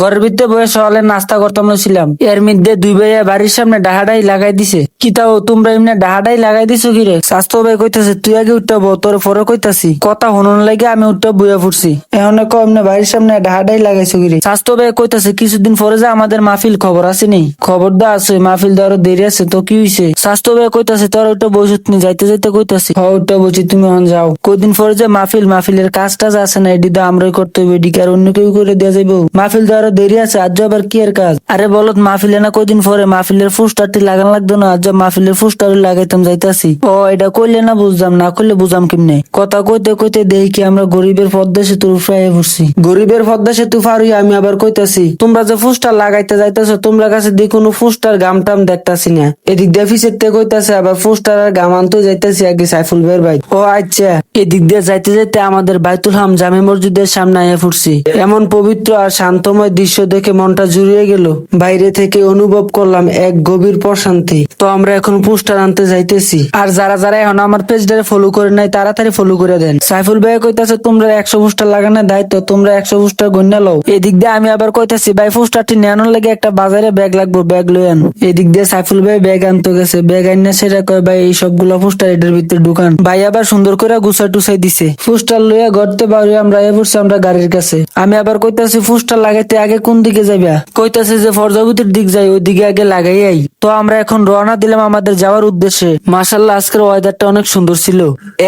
ঘরের ভিতরে বসে সকালে নাস্তা করতাম ছিলাম এর মধ্যে দুই ভাইয়া বাড়ির সামনে ডাহাডাই লাগাই দিছে। কি তাও, তোমরা এমনি ডাহাডাই লাগাই দিছো কি রে? স্বাস্থ্য ভাই কইতাছে, তুই আগে উঠতে বল তোর পরে কইতাছি। কথা হনন লাগে আমি উঠতে বইয়া ফুরছি এখন কো এমনি বাড়ির সামনে ডাহাডাই লাগাইছো কি রে? স্বাস্থ্য ভাই কইতাছে, কিছুদিন পরে যে আমাদের মাহফিল খবর আছে নি। খবর দা আছে, মাহফিল দেওয়ার দেরি আছে, তো কি হইছে? স্বাস্থ্য ভাই কইতাছে, তোর ওটা বসুত নি, যাইতে যাইতে কইতাছি। হ ওটা বলছি তুমি এখন যাও। কদিন পরে যে মাহফিল, মাহফিলের কাজ টাজ আছে না, এটি তো আমরাই করতে হবে এদিকে আর অন্য কেউ করে দেওয়া যাইব? মাহফিল দেওয়ার দেরি আছে, আজ আবার কি এর কাজ? আরে বলো মাহফিলে না কদিন পরে? মাহফিলের ফুস্টারটি লাগান লাগতো না, আজ মাহফিলের ফুস্টার লাগাইতাম, যাইতাছি। ও, এটা কইলে না বুঝলাম, না করলে বুঝাম কেমনে? কথা কইতে কইতে দেখি কি আমরা গরিবের পদ্মা সেতুর উপরে পড়ছি। গরিবের পদ্মা সেতু ফারুই আমি আবার কইতাছি, তোমরা যে ফুস্টার লাগাইতে যাইতেছো, তোমরা কাছে দিয়ে কোনো ফুস্টার গাম টাম দেখতাছি না। এদিক দিয়ে ফিসের কইতাছে, আবার ফুস্টার আর গাম আনতে যাইতেছি আগে সাইফুল বের ভাই ও আচ্ছা। এদিক দিয়ে যাইতে যাইতে আমাদের বাইতুল হাম জামে মসজিদের সামনে আয়া ফুটছি এমন পবিত্র আর শান্তময় দৃশ্য দেখে মনটা জুড়িয়ে গেল। বাইরে থেকে অনুভব করলাম এক গভীর প্রশান্তি। তো আমরা এখন পোস্টার আনতে যাইতেছি। আর যারা যারা এখন আমার পেজটারে ফলো করে নাই, তাড়াতাড়ি ফলো করে দেন। সাইফুল ভাই কইতাছে, তোমরা একশো পোস্টার লাগানোর দায়িত্ব, তোমরা একশো পোস্টার গণ্যা লও। এদিক দিয়ে আমি আবার কইতাছি, ভাই, পোস্টারটি নেওয়ানোর লাগে একটা বাজারে ব্যাগ লাগবে, ব্যাগ লই আন। এদিক দিয়ে সাইফুল ভাই ব্যাগ আনতে গেছে। ব্যাগ আইনা সেটা কয়, ভাই, এই সবগুলো পোস্টার এটার ভিতরে ঢুকান। ভাই আবার সুন্দর করে গুছা টুসাই দিছে। পোস্টার লইয়া গড়তে পারি আমরা এ পড়ছি আমরা গাড়ির কাছে। আমি আবার কইতাছি, পোস্টার লাগাইতে আগে কোন দিকে যাইবা? কইতাছে যে ফরজাবতির দিক যাই ওই দিকে আগে লাগাই আই। তো আমরা এখন রওনা দিলাম আমাদের যাওয়ার উদ্দেশ্যে। মাসাল্লাহ আজকের ওয়েদারটা অনেক সুন্দর ছিল।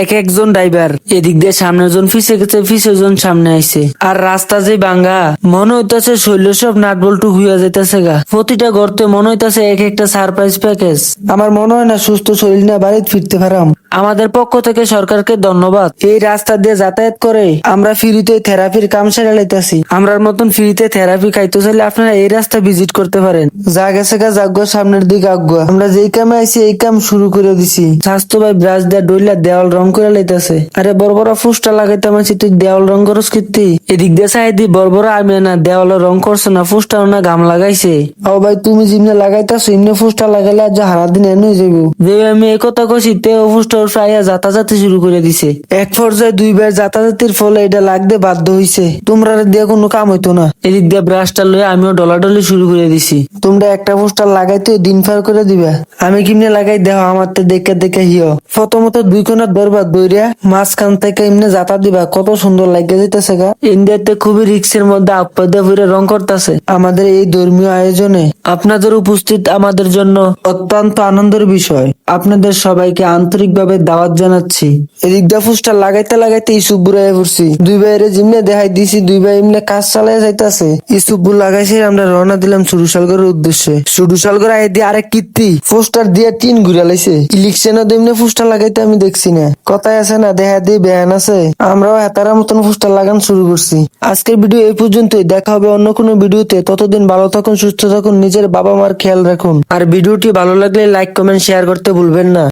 এক একজন ড্রাইভার এদিক দিয়ে সামনে জন ফিসে গেছে ফিসে জন সামনে আইছে। আর রাস্তা যে বাঙ্গা মনে হইতাছে শৈল সব নাট বল্টু হুইয়া যাইতেছে গা। প্রতিটা গর্তে মনে হইতাছে এক একটা সারপ্রাইজ প্যাকেজ আমার মনে হয় না সুস্থ শরীর না বাড়িতে ফিরতে পারাম। আমাদের পক্ষ থেকে সরকারকে ধন্যবাদ। এই রাস্তা দিয়ে যাতায়াত করে আমরা ফ্রিতে থেরাপির কাম সেরে লাইতাছি। আমরার মতন ফ্রিতে থেরাপি খাইতে চাইলে আপনারা এই রাস্তা ভিজিট করতে পারেন। যা গেছে গা যাগ্য সামনের দিকে আগুয়া আমরা যেই কামে আইছি, এই কাম শুরু করে দিছি। স্বাস্থ্য ভাই ব্রাশ দিয়ে ডইলা দেওয়াল রং করে লাইতাছে। আরে বড় বড় ফুসটা লাগাইতাম আছি, তুই দেওয়াল রং করস কীর্তি? এদিক দিয়ে চাই দি, বড় বড় আমি না দেওয়াল রং করছে না, ফুসটাও না গাম লাগাইছে। ও ভাই, তুমি যেমনে লাগাইতাছো, এমনি ফুসটা লাগাইলে আজ হারা দিন এনে যাব যে আমি এই কথা কছি তে ও ফুসটা আইয়া যাতাযাতি শুরু করে দিছে। এক পর্যায়ে দুইবার যাতাযাতির ফলে এটা লাগতে বাধ্য হইছে। তোমরা দিয়ে কোনো কাম হইতো না। এদিক দিয়ে ব্রাশটা লয়ে আমিও ডলাডলি শুরু করে দিছি। তোমরা একটা পোস্টার লাগাইতে দিন ফার করে দিবা। আমি কিমনে লাগাই দেহ আমার তো দেখে দেখে হিও। প্রথমত দুই কোনার বরবাদ বইরা মাঝখান থেকে এমনি যাতা দিবা কত সুন্দর লাগে যেতেছে গা। ইন্ডিয়াতে খুবই রিক্সের মধ্যে আপদে ফুরে রং করতেছে। আমাদের এই ধর্মীয় আয়োজনে আপনাদের উপস্থিত আমাদের জন্য অত্যন্ত আনন্দের বিষয়। আপনাদের সবাইকে আন্তরিকভাবে দাওয়াত জানাচ্ছি। এদিক দিয়ে পোস্টার লাগাইতে লাগাইতে ইসুপ বুড়াই পড়ছি। দুই ভাইয়ের জিমনে দেখাই দিছি দুই ভাই এমনি কাজ চালাই যাইতাছে। ইসুপুর লাগাইছে, আমরা রওনা দিলাম সুরুশালগড়ের উদ্দেশ্যে। সুরুশালগড় আই দিয়ে আরেক কীর্তি, পোস্টার দিয়ে টিন ঘুরা লাইছে। ইলেকশনে তো এমনি পোস্টার লাগাইতে আমি দেখছি না। কথায় আছে না দেখা দিয়ে বেয়ান আছে। আমরাও হেতারা মতন পোস্টার লাগান শুরু করছি। আজকের ভিডিও এই পর্যন্তই, দেখা হবে অন্য কোনো ভিডিওতে। ততদিন ভালো থাকুন, সুস্থ থাকুন, নিজের বাবা মার খেয়াল রাখুন। আর ভিডিওটি ভালো লাগলে লাইক, কমেন্ট, শেয়ার করতে ভুলবেন না।